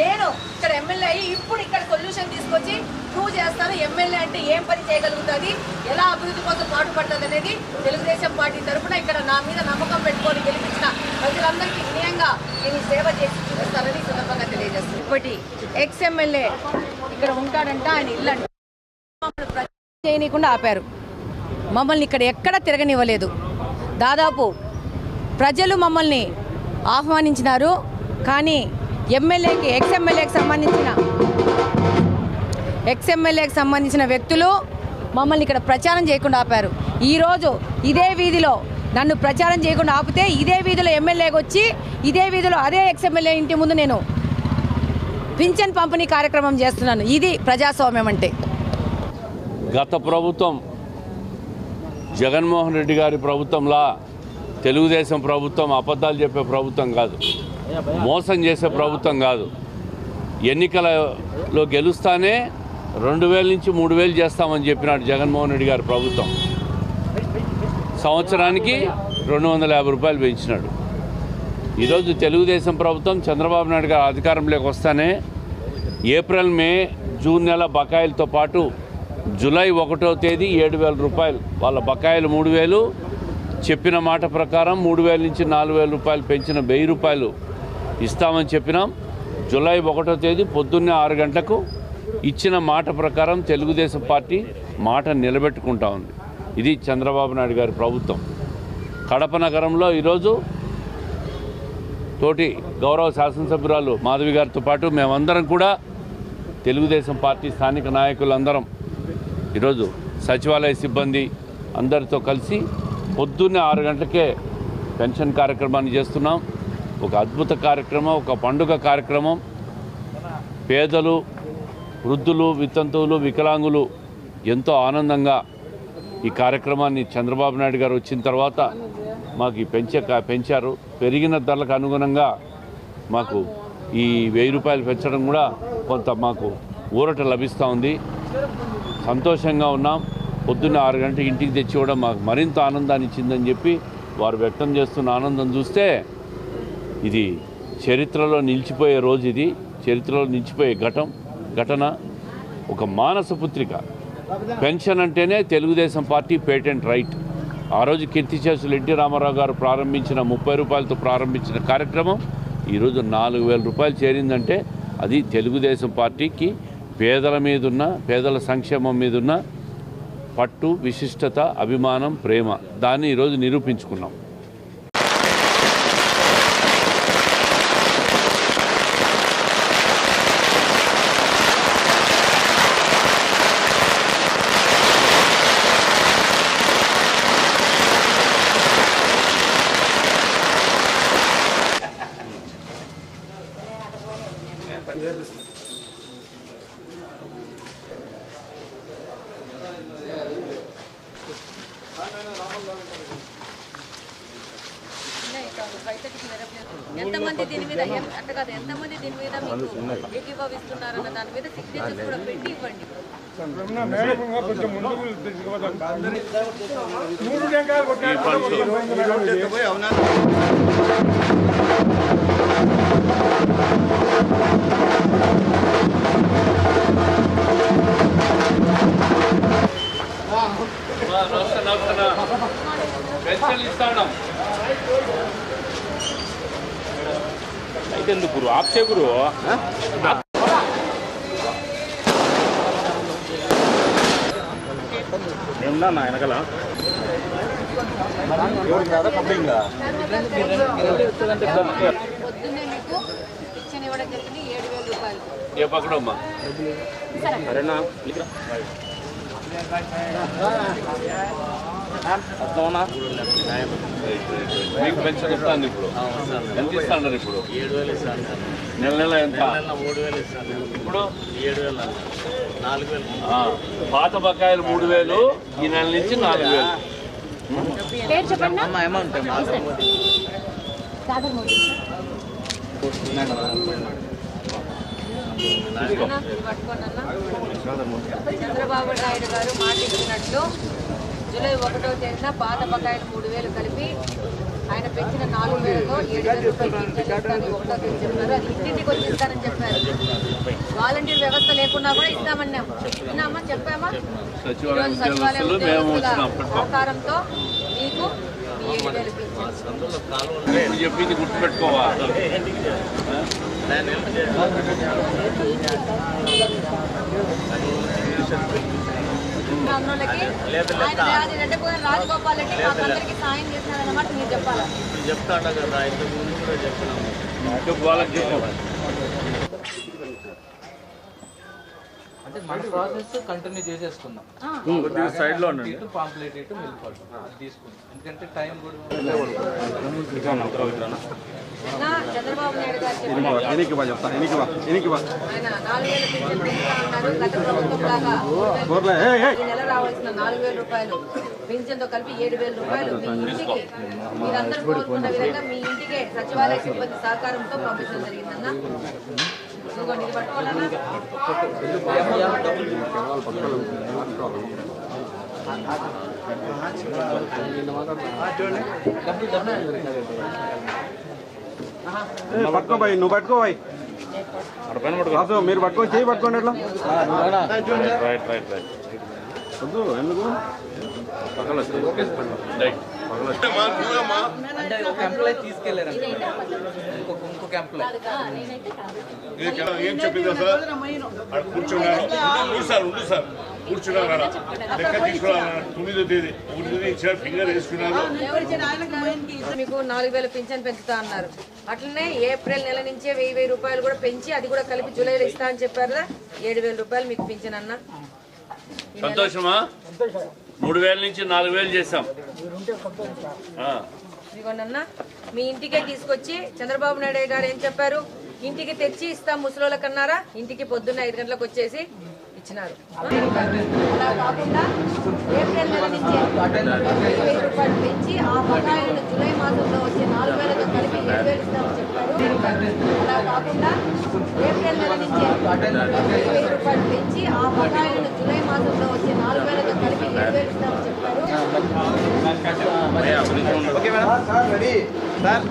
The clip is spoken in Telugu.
నేను ఇక్కడ ఎమ్మెల్యే అయ్యి ఇప్పుడు ఇక్కడ సొల్యూషన్ తీసుకొచ్చి ప్రూవ్ చేస్తాను ఎమ్మెల్యే అంటే ఏం పని చేయగలుగుతుంది ఎలా అభివృద్ధి కోసం పాటుపడుతుంది అనేది తెలుగుదేశం పార్టీ తరఫున ఇక్కడ నా మీద నమ్మకం పెట్టుకొని గెలిపించిన ప్రజలందరికీ వినయంగా నేను సేవ చేసి చూపిస్తానని సందర్భంగా తెలియజేస్తాను ఇప్పటి ఎక్స్ ఎమ్మెల్యే ఇక్కడ ఉంటాడంట ఆయన ఇల్లు చేయనీయకుండా ఆపారు. మమ్మల్ని ఇక్కడ ఎక్కడ తిరగనివ్వలేదు. దాదాపు ప్రజలు మమ్మల్ని ఆహ్వానించినారు కానీ ఎమ్మెల్యేకి ఎక్స్ఎమ్మెల్యేకి సంబంధించిన ఎక్స్ఎమ్మెల్యేకి సంబంధించిన వ్యక్తులు మమ్మల్ని ఇక్కడ ప్రచారం చేయకుండా ఆపారు. ఈరోజు ఇదే వీధిలో నన్ను ప్రచారం చేయకుండా ఆపితే ఇదే వీధిలో ఎమ్మెల్యేకి వచ్చి ఇదే వీధిలో అదే ఎక్స్ఎమ్మెల్యే ఇంటి ముందు నేను పింఛన్ పంపిణీ కార్యక్రమం చేస్తున్నాను. ఇది ప్రజాస్వామ్యం అంటే. గత ప్రభుత్వం జగన్మోహన్ రెడ్డి గారి ప్రభుత్వంలా తెలుగుదేశం ప్రభుత్వం అబద్ధాలు చెప్పే ప్రభుత్వం కాదు. మోసం చేసే ప్రభుత్వం కాదు. ఎన్నికలలో గెలుస్తానే రెండు వేల నుంచి మూడు వేలు చేస్తామని చెప్పినాడు జగన్మోహన్ రెడ్డి గారి ప్రభుత్వం. సంవత్సరానికి రెండు వందల యాభై రూపాయలు పెంచినాడు. ఈరోజు తెలుగుదేశం ప్రభుత్వం చంద్రబాబు నాయుడు గారు అధికారంలోకి వస్తానే ఏప్రిల్ మే జూన్ నెల బకాయిలతో పాటు జూలై ఒకటో తేదీ ఏడు వేల రూపాయలు. వాళ్ళ బకాయిలు మూడు వేలు. చెప్పిన మాట ప్రకారం మూడు వేల నుంచి నాలుగు వేల రూపాయలు పెంచిన వెయ్యి రూపాయలు ఇస్తామని చెప్పినాం. జూలై ఒకటో తేదీ పొద్దున్నే ఆరు గంటలకు ఇచ్చిన మాట ప్రకారం తెలుగుదేశం పార్టీ మాట నిలబెట్టుకుంటా ఉంది. ఇది చంద్రబాబు నాయుడు గారి ప్రభుత్వం. కడప నగరంలో ఈరోజు తోటి గౌరవ శాసనసభ్యురాలు మాధవి గారితో పాటు మేమందరం కూడా తెలుగుదేశం పార్టీ స్థానిక నాయకులందరం ఈరోజు సచివాలయ సిబ్బంది అందరితో కలిసి పొద్దున్నే ఆరు గంటలకే పెన్షన్ కార్యక్రమాన్ని చేస్తున్నాం. ఒక అద్భుత కార్యక్రమం ఒక పండుగ కార్యక్రమం. పేదలు వృద్ధులు వితంతువులు వికలాంగులు ఎంతో ఆనందంగా ఈ కార్యక్రమాన్ని చంద్రబాబు నాయుడు గారు వచ్చిన తర్వాత మాకు పెంచే కా- పెంచారు. పెరిగిన ధరలకు అనుగుణంగా మాకు ఈ వెయ్యి రూపాయలు పెంచడం కూడా కొంత మాకు ఊరట లభిస్తూ ఉంది. సంతోషంగా ఉన్నాం. పొద్దున్న ఆరు గంటలకు ఇంటికి తెచ్చి కూడా మాకు మరింత ఆనందాన్ని ఇచ్చిందని చెప్పి వారు వ్యక్తం చేస్తున్న ఆనందం చూస్తే ఇది చరిత్రలో నిలిచిపోయే రోజు ఇది. చరిత్రలో నిలిచిపోయే ఘటం ఘటన. ఒక మానస పుత్రిక. పెన్షన్ అంటేనే తెలుగుదేశం పార్టీ పేటెంట్ రైట్. ఆ రోజు కీర్తిశేషులు ఎన్టీ రామారావు గారు ప్రారంభించిన ముప్పై రూపాయలతో ప్రారంభించిన కార్యక్రమం ఈరోజు నాలుగు వేల రూపాయలు చేరిందంటే అది తెలుగుదేశం పార్టీకి పేదల మీదున్న పేదల సంక్షేమం మీదున్న పట్టు విశిష్టత అభిమానం ప్రేమ. దాన్ని ఈరోజు నిరూపించుకున్నాం. ఎంతమంది దీని మీద అంటే కాదు. ఎంతమంది దీని మీద మీకు ఏకీభవిస్తున్నారన్న దాని మీద సిగ్నేచర్స్ కూడా పెట్టి ఇవ్వండి. పెన్షన్లు ఇస్తాం అయితే ఎందుకు గురు? ఆప్సే గురు ఏమన్నా నా వెనకాల. పొద్దున్నే మీకు శిక్షణ ఇవ్వడం జరిగింది ఏడు వేల రూపాయలు ఏ పక్కడమ్మా సరేనా? మీకు పెన్షన్ ఇస్తాను ఇప్పుడు. ఎంత ఇస్తాను ఇప్పుడు? ఏడు వేలు ఇస్తాను నెల నెల ఎంత? నెల మూడు వేలు ఇస్తాను ఇప్పుడు? ఏడు వేలు నాలుగు వేలు. ఆ, పాత బకాయిలు మూడు వేలు ఈ నెల నుంచి నాలుగు వేలు. అమ్మ అమౌంట్ అన్నా, ఇది పట్టుకోండి అన్న. చంద్రబాబు నాయుడు గారు మాట ఇచ్చినట్లు జూలై ఒకటో తేదీన పాత బకాయిలు మూడు వేలు కలిపి ఆయన పెంచిన నాలుగు వేలతో ఏడు వేల రూపాయలు ఒకటో తేదీ చెప్పారు. అది ఇంటింటికి వచ్చి ఇస్తానని చెప్పారు. వాలంటీర్ వ్యవస్థ లేకున్నా కూడా ఇస్తామన్నాం. విన్నామా చెప్పామా? సచివాలయ సహకారంతో చెప్పింది గుర్తుపెట్టుకోవా నేను హెల్ప్ ఉన్న అన్నోళ్ళకి ఆయన రాజు రెడ్డిపోయిన రాజగోపాల్ రెడ్డి మాకు అందరికీ సాయం చేసినారన్నమాట మీరు చెప్పాలా ఇప్పుడు చెప్తాను కదా ఇంతకు ముందు కూడా చెప్పినాము చెప్పు వాళ్ళకి చెప్పు అంటే మన ప్రాసెస్ కంటిన్యూ చేసేసుకుందాం. సైడ్లో ఉండండి. ఇటు పాంప్లెట్ ఇటు వెళ్ళిపోవడం అది తీసుకుందాం. ఎందుకంటే టైం కూడా చంద్రబాబు నాయుడు గారు రావాల్సిన నాలుగు వేల రూపాయలు పింఛన్తో కలిపి ఏడు వేల రూపాయలు మీ ఇంటికి మీరందరూ కోరుకున్న విధంగా మీ ఇంటికే సచివాలయ సిబ్బంది సహకారంతో పంపించడం జరిగిందన్న. పట్టుకోవాలన్నా పట్టుకోబాయి నువ్వు పట్టుకోబాయి రాసు మీరు పట్టుకొని చేయి పట్టుకోండి ఎట్లా రైట్ రైట్ రైట్ వద్దు ఎందుకు? అంటే ఒక ఎంప్లాయ్ తీసుకెళ్ళారంటే ఇంకొక ఇంకొక ఎంప్లాయ్ ఏం చెప్పిందా సార్ అక్కడ కూర్చున్నాను ఉండు సార్ ఉండు సార్. కూర్చున్నాను ఆడ. లెక్క తీసుకున్నాను తొమ్మిదో తేదీ. ఒకటి తేదీ ఇచ్చారు ఫింగర్ వేసుకున్నాను మీకు నాలుగు వేల పింఛన్ పెంచుతా అన్నారు. అట్లనే ఏప్రిల్ నెల నుంచే వెయ్యి వెయ్యి రూపాయలు కూడా పెంచి అది కూడా కలిపి జూలైలో ఇస్తా అని చెప్పారు కదా ఏడు వేల రూపాయలు మీకు పింఛన్ అన్న. సంతోషమా? మూడు వేల నుంచి నాలుగు వేలు చేసాం ఆ. మీ ఇంటికే తీసుకొచ్చి చంద్రబాబు నాయుడు గారు ఏం చెప్పారు? ఇంటికి తెచ్చి ఇస్తాం ముసలోళ్ళకన్నారా? ఇంటికి పొద్దున్న ఐదు గంటలకు వచ్చేసి ఇచ్చినారు. అలా కాకుండా ఏప్రిల్ నెల నుంచి వెయ్యి రూపాయలు పెంచి ఆ బకాయిలను జూలై మాసంలో వచ్చే నాలుగు వేలతో కలిపి ఏడు వేలు ఇస్తామని చెప్పారు. అలా కాకుండా ఏప్రిల్ నెల నుంచి వెయ్యి రూపాయలు పెంచి ఆ బకాయిలను జూలై మాసంలో వచ్చే నాలుగు వేలతో కలిపి ఏడు వేలు ఇస్తామని చెప్పారు. Okay madam. Sir ready. Sir.